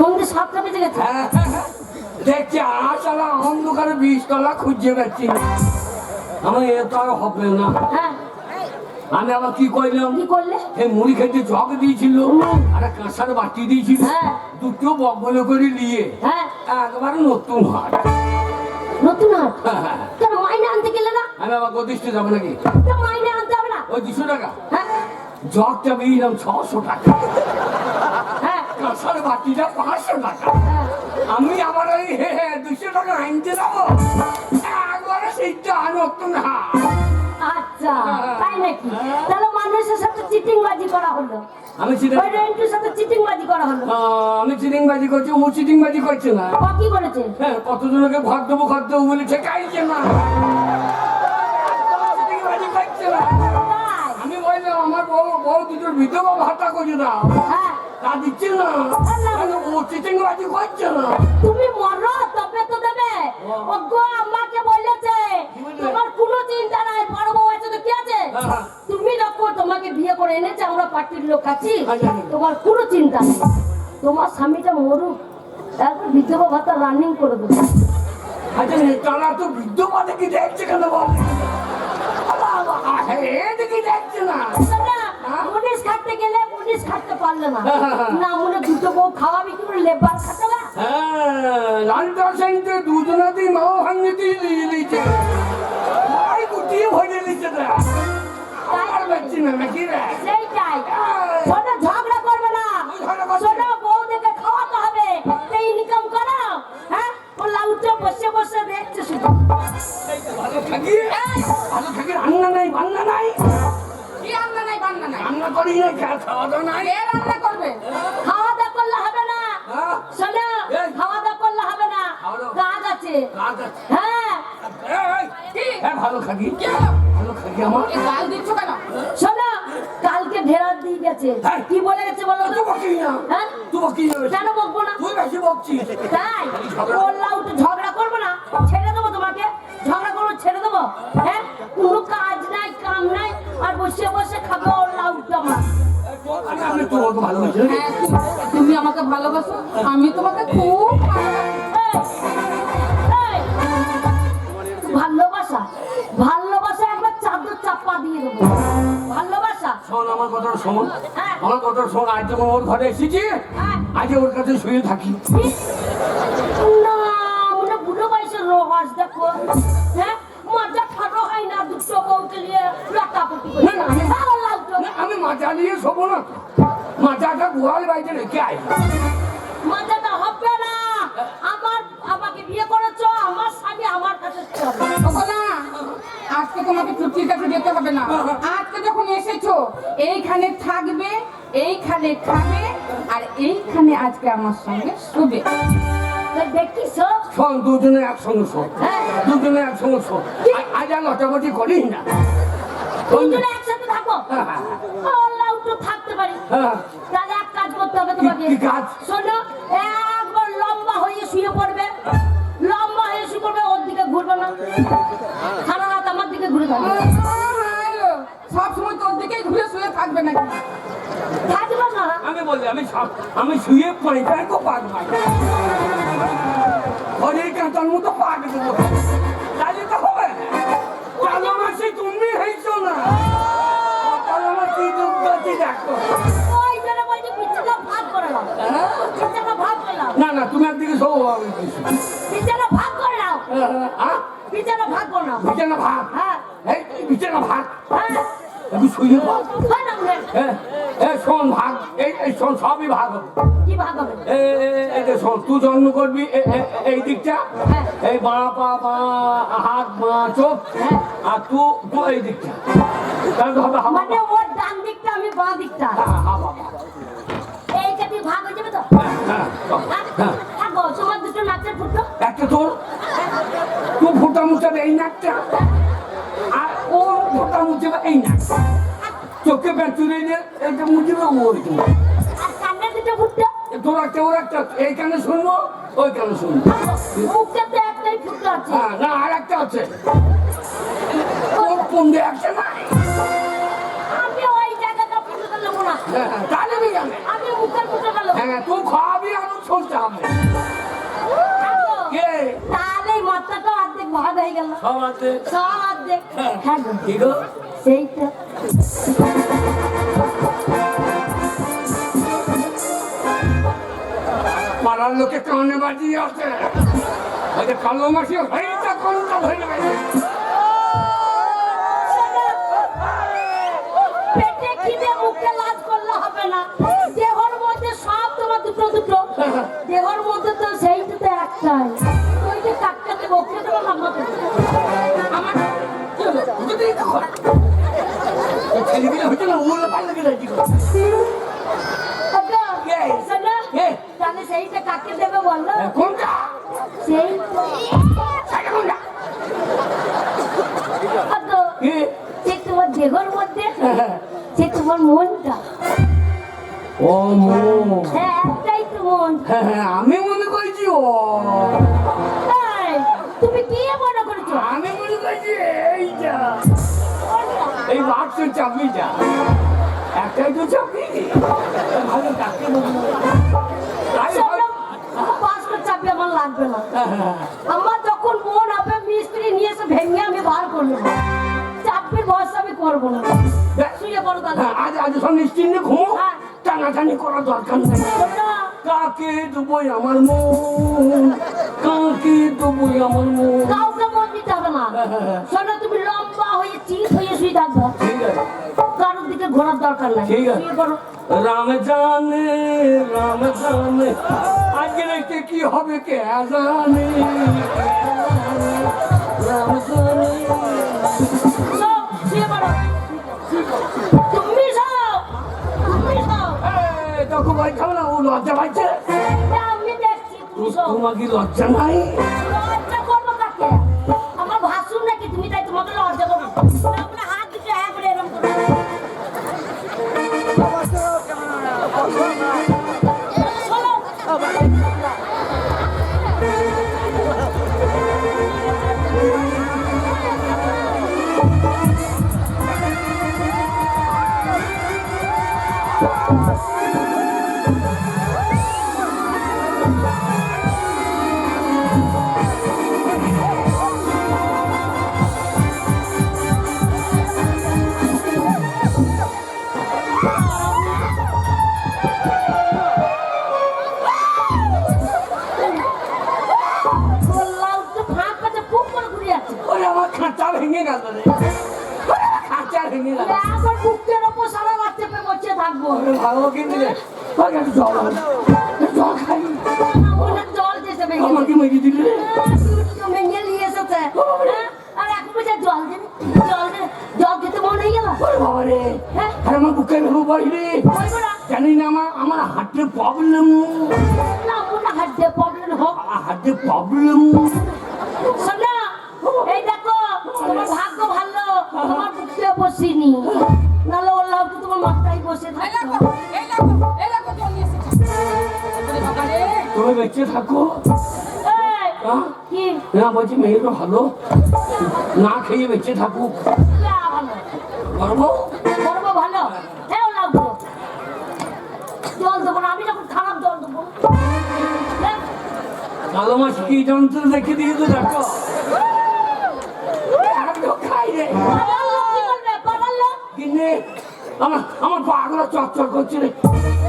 সন্ধ্যে সাতটা বেজে গেছে? হ্যাঁ, দেখছি আশালা অন্ধকারে বিষ তলা খুঁজে পাচ্ছি আমার এ তো আর হবে না। হ্যাঁ। আমি আবার কি করলাম? কি করলে? এই মুড়ি খেতে জগ দিয়েছিল। আর কাঁসার বাটি দিয়েছিল। হ্যাঁ। দুটো বকবলে করে নিয়ে হ্যাঁ। একবারে নতুন হাট। নতুন হাট? হ্যাঁ, হ্যাঁ। কেন মাইনে আনতে গেলে না? আমি আবার গদিষ্ঠ যাব নাকি? মাইনে আনতে হবে না? ওই দুশো টাকা। হ্যাঁ। জগটা বেরিয়েলাম ছশো টাকা। হ্যাঁ বাটিটা পাঁচশো টাকা। হ্যাঁ। আমি আবার ওই দুশো টাকা আনতে যাব। একবারে সেইটা নতুন হাট আচ্ছা তাই নাকি? তাহলে মানুষের সাথে চিটিং করা হলো। আমি চিটিং ওই রেন্টুর সাথে চিটিং করা হলো। আমি চিটিং করছি ও চিটিং করছে না। ও কি করেছে? হ্যাঁ কতজনকে ঘর দেবো ঘর দেবো বলে ঠেকাইছে না। চিটিংবাজি করছে না। আমি বললাম আমার বউ বউ দুটোর বিধবা ভাতা করে দাও হ্যাঁ। তা দিচ্ছে না কেন ও করছে না তুমি মরো তবে তো দেবে। ও। আমাকে বলেছে তোমার কোনো চিন্তা নাই বড় বউ আছে তো কি আছে? হ্যাঁ। তুমি দেখো তোমাকে বিয়ে করে এনেছে আমরা পার্টির লোক আছি আচ্ছা। তোমার কোনো চিন্তা নেই। তোমার স্বামীটা মরুক তারপর বিধবা ভাতা রানিং করে দেবো। আচ্ছা নেতারা তো বিধবা দেখি দেখছে কেন বল দেখি দেখছে না। না, মুনিশ খাটতে গেলে মুনিশ খাটতে পারলে না। হ্যাঁ। না মনে দুটো বউ খাওয়াবি কি করে লেবার খাটাবে হ্যাঁ লালটা সাইতে দুজনাতেই মাও ভাঙে দিয়ে দিয়ে দিয়েছে ভাই গুটিয়ে ভরে দিয়েছে না আমার বাচ্চি না নাকি রে? সেইটাই। এই। শোনো ঝগড়া করবে না। করছে। শোনো বউদেরকে খাওয়াতে হবে। এই ইনকাম করো। হ্যাঁ? ও লাউটে বসে বসে দেখছে শুধু। ভালো থাকি। ভালো থাকি রান্না নাই বান্না নাই। কি রান্না নাই বান্না নাই? রান্না করি না খাওয়া দাওয়া নাই। কে রান্না করবে? খাওয়া দাওয়া করলে হবে না। হ্যাঁ। শোনো খাওয়া দাওয়া করলে হবে না। কাজ আছে। কাজ আছে। হ্যাঁ। এই, এই, কি? হ্যাঁ ভালো থাকি ভালো থাকি আমার। গাল দিচ্ছ কেন? শোনো কালকে ঢেরার দিয়ে গেছে। হ্যাঁ। কি বলে গেছে বলো তো? না। হ্যাঁ? তুই বকিস না কেন বকবো না? তুই বেশি বকছিস। তাই? ঝগড়া। বললাম ঝগড়া করব না ছেড়ে দেবো তোমাকে। ঝগড়া করব ছেড়ে দেবো। হ্যাঁ? কোনো কাজ আর বসে বসে খাব তু- তুমি আমাকে ভালোবাসো আমি তোমাকে খুব ভালোবাসি। ভালোবাসা ভালোবাসা একবার চাদর চাপা দিয়ে দেবো। ভালোবাসা? শোন আমার কথাটা শোন। হ্যাঁ। আমার কথাটা শোন আজ যখন ওর ঘরে এসেছি। হ্যাঁ। আজ ওর কাছে শুয়ে থাকি। না, না, আমি- ভালো লাগতো না, আমি মাথা নিয়ে শোবো না। মাথাটা গোয়াল বাড়িতে রেখে আই মজাটা হবে না। আমার আমাকে বিয়ে করেছ আমার স্বামী আমার কাছে না, আজকে তোমাকে চুক্তির কাছে যেতে হবে না। আজকে যখন এসেছ এইখানে থাকবে এইখানে খাবে আর এইখানে আজকে আমার সঙ্গে শুবে। শোন দুজনে একসঙ্গে শোন। হ্যাঁ। দুজনে একসঙ্গে আ- আজ আর লটাপটি করিস না। দুজনে একসাথে থাকো হ্যাঁ, হ্যাঁ, আল্লাহ একটু থাকতে পারি। হ্যাঁ। তাহলে এক কাজ করতে হবে তোমাকে। কি কাজ? শোনো একবার লম্বা হয়ে শুয়ে পড়বে। লম্বা হয়ে শুয়ে পড়বে ওর দিকে ঘুরবে না। সারা রাত আমার দিকে ঘুরে থাকবে। সব সময় তোর দিকেই ঘুরে শুয়ে থাকবে নাকি? থাকবে না। আমি বলি আমি সব- আমি শুয়ে পড়ি তো পাক ভাই ঘরের কাঁচার মতো পাক দেবো না না তুমি একদিকে শোবো আমি ভাগ করে নাও। হ্যাঁ ভাগ করে নাও। বিছানা হ্যাঁ। এই বিছানা হ্যাঁ। শুয়ে হয় না হ্যাঁ শোন ভাগ এই এই শোন সবই ভাগ কি ভাগ হবে? এই যে শোন তুই জন্ম করবি এই দিকটা হ্যাঁ। এই বা পা বা হাত বা চোখ হ্যাঁ। আর তু তু এই দিকটা। তাহলে হবে। মানে ওর বাঁ দিকটা হাবা ভাগ হয়ে যাবে তো? হ্যাঁ হ্যাঁ হ্যাঁ থাকো তোমার দুটো নাচের ফুটো। একটা তোর? ফোটা এই আর ও ফোটা এই চোখে এটা ওই তোর একটা ওর একটা এইখানে শুনব ওইখানে শুনব মুখে তো একটাই ফুটো আছে। হ্যাঁ না আর একটা আছে কোন একটা খাওয়াবি আমি তাহলে এই মাত্রাটা অর্ধেক ভাগ হয়ে গেল। সব আছে সব অর্ধেক। হ্যাঁ কি গো? সেইটা পাড়ার লোকে কানে বাজিয়ে আছে। ওই কালো মাসি হইটা কোনটা ধরে পেটে খিদে মুখে লাজ করলে হবে না। দেহর দেহর মধ্যে তো সেইটা তো একটাই ওই যে কাকটা দেবো ওকে তোমার লম্বা আমার কি হলো? ওকে দিয়ে দেখো। এই ছেলেগুলো না? কে? তাহলে সেইটা কাকে দেবে বলো এ, কোনটা সেই কোনটা সে তোমার দেহর মধ্যে সে তোমার মনটা ও মো। হ্যাঁ একটাই তো মন। হ্যাঁ, হ্যাঁ, আমি মনে করছি ও। তুমি কি মনে করেছ? আমি মনে করছি এইটা। এই বাক্সের চাবিটা একটাই তো চাবি ভালো কাকে বলব তাই হয়- পাঁচটা চাবি আমার লাগবে না। হ্যাঁ, হ্যাঁ, আমার যখন মন হবে মিস্ত্রি নিয়ে এসে ভেঙে আমি বার করব চাপির বয়স আমি করব না। শুয়ে পড়ো হ্যাঁ, আজ আজ সব নিশ্চিন্তে ঘুমো। হ্যাঁ। টানাটানি করার দরকার নেই। কাকে দেবই আমার মন কাকে দেবই আমার মন। কাউকে মন দিতে হবে না। শোনো তুমি লম্বা হয়ে চিত হয়ে শুয়ে থাকবে ঠিক আছে। কারোর দিকে ঘোরার দরকার নাই। ঠিক আছে। রাম জানে রাম জানে আজকে রেখে কি হবে কে জানে রাম জানে। খাও না ও লজ্জা পাইছে। তোমার কি লজ্জা নাই আমার ভেঙে গেল বুকের ওপর সারা রাত চেপে বসে থাকব। ভালো কিন্তু রে জল জল খাই। অনেক জল দিয়েছে ভেঙে। আমাকে মেরে দিলি? ভেঙে নিয়ে এসেছে। হ্যাঁ? আর এখন বলছে জল দেবে? জল জল খেতে মনে গেল বাবা রে। হ্যাঁ। আর আমার বুকে ভেঙে পড়ি রে জানি না আমার আমার হার্টের প্রবলেম না প্রবলেম হোক। হার্টের প্রবলেম শোনা এই দেখো তোমার ভাগ্য ভালো। বসিনি। নাহলে ওর লাভ তোমার মাথায় বসে থাকতো দেখো দেখো দেখো তুমি বেঁচে থাকো। হ্যাঁ? কি? না বলছি মেয়েটা ভালো। না খেয়ে বেঁচে থাকুক। ভালো। করব ভালো। হ্যাঁ লাগবো জল দেবো না আমি যখন খারাপ জল দেবো? কালো মাছ কি যন্ত্র রেখে দিয়ে তো দেখো খাই রে পাড়ার লোক কি বলবে? পাড়ার লোক? কিনে আমার আমার পাগুলো চকচক করছে রে।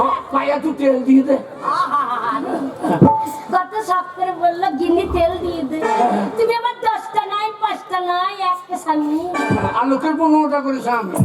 আমার পায়ে একটু তেল দিয়ে দে! কত শখ করে বলল গিন্নি তেল দিয়ে দে। তুমি আবার দশটা নাই পাঁচটা নাই একটা স্বামী। আর লোকের পনেরোটা করে সামনে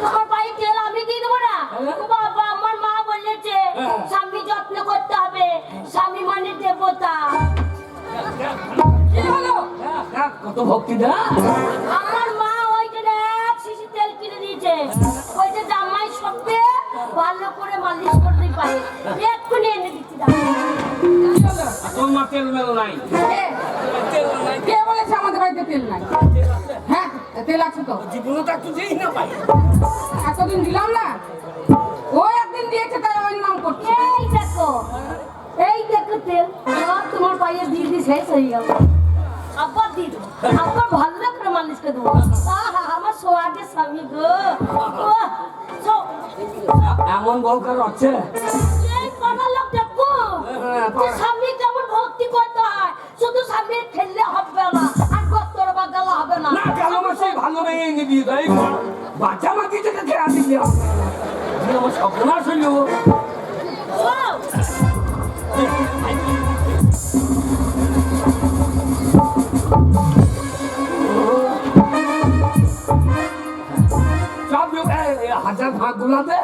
তোমার পায়ে তেল আমি দিয়ে দেবো না। হ্যাঁ। বাবা আমার মা বলেছে হ্যাঁ। স্বামী যত্ন করতে হবে। স্বামী মানে দেবতা। হলো? কত ভক্তি দা এক্ষুনি এনে দিচ্ছি দাঁড়া। কি তেল মেল নাই। বলেছে আমাদের বাড়িতে তেল নাই? হ্যাঁ তেল আছে তো। জীবনে তো একটু দিই না পাই এতদিন দিলাম না। ও একদিন দিয়েছে তাই ওই নাম করছে। এই দেখো এই দেখো তেল। তোমার পায়ে দিয়ে দিয়ে শেষ হয়ে গেল। দিয়ে দেবো ভালো করে মালিশ করে দেবো আমার সোয়াগের স্বামী গো। এমন বউ কার স্বামী কেমন ভক্তি করতে হয়? শুধু স্বামী খেললে হবে না আর হবে না। না মাসে ভালো মেয়ে এনে দিয়ে দেয়। বাচ্চা খেয়া দিলে আমার স্বপ্ন হইল গুলাতে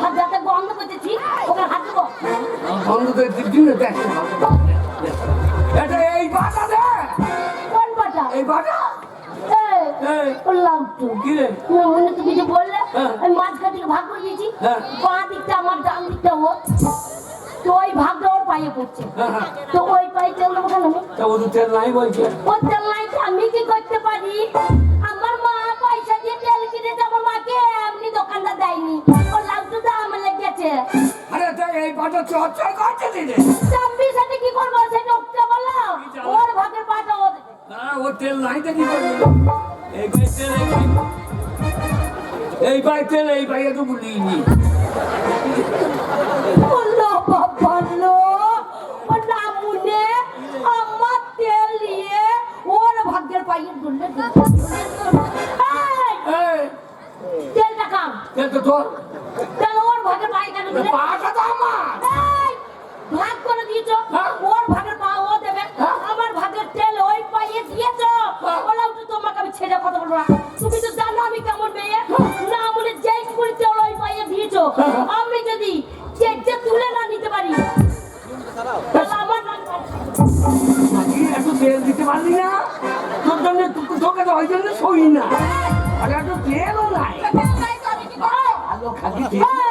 হাত যাতে বন্ধ করতেছি ওকে হাত দেবো বন্ধ করে দিবি না দেখতে হবে এটা এই বাটা দে কোন পাটা এই বাটা এই, তাই এই বাটা চর্চা করছে দিনে চাম্বির সাথে কি করব? সেটা ওকে বলো। ওর ভাগের পাটা ও দেবে। হ্যাঁ ও তেল নাই তো কি করবি? এই ভাই তেল এই ভাই। এই ভাই তেল এই ভাই তো বলিনি বলল বাবা লো ও না মুনে আমার তেল নিয়ে ওর ভাগ্যের পাইয়ে দুললে এই তেলটা কাম। তেল তো তোর। তেল ওর ভাগের পায়ে কেন দিলে পাটা তো আমার এই, ভাগ করে দিয়েছ? হ্যাঁ। ওর ভাগের পা ও দেবে। হ্যাঁ। আমার ভাগের তেল ওই পাইয়ে দিয়েছ? হ্যাঁ। বললাম তো তোমাকে আমি ছেড়ে কথা বলব তুমি তো জানো আমি কেমন মেয়ে। না বলে যেই তেল ওই পাইয়ে দিয়েছ। আমি যদি তুলে না নিতে পারি তাহলে আমার নাম নাকি একটু তেল দিতে পারলি না। তোর জন্য তোকে তো ওই জন্য সই না। আরে একটু তেলও নাই। তেল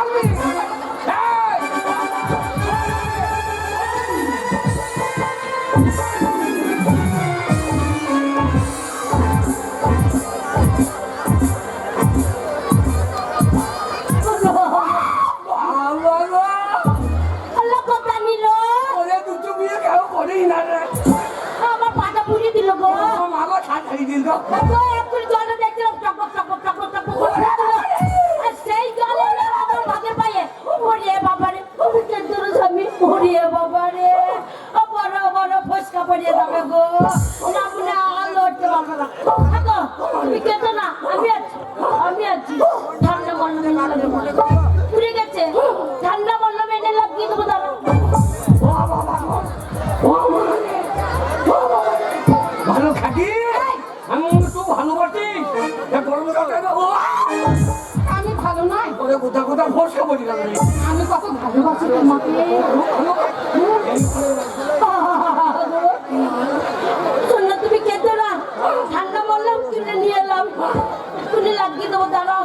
জল কোথা কোথা ফসকা বলি শোনো, তুমি কেঁদো না। ঠান্ডা মরলাম কিনে নিয়ে এলাম। তুমি লাগিয়ে দেবো দাঁড়াও।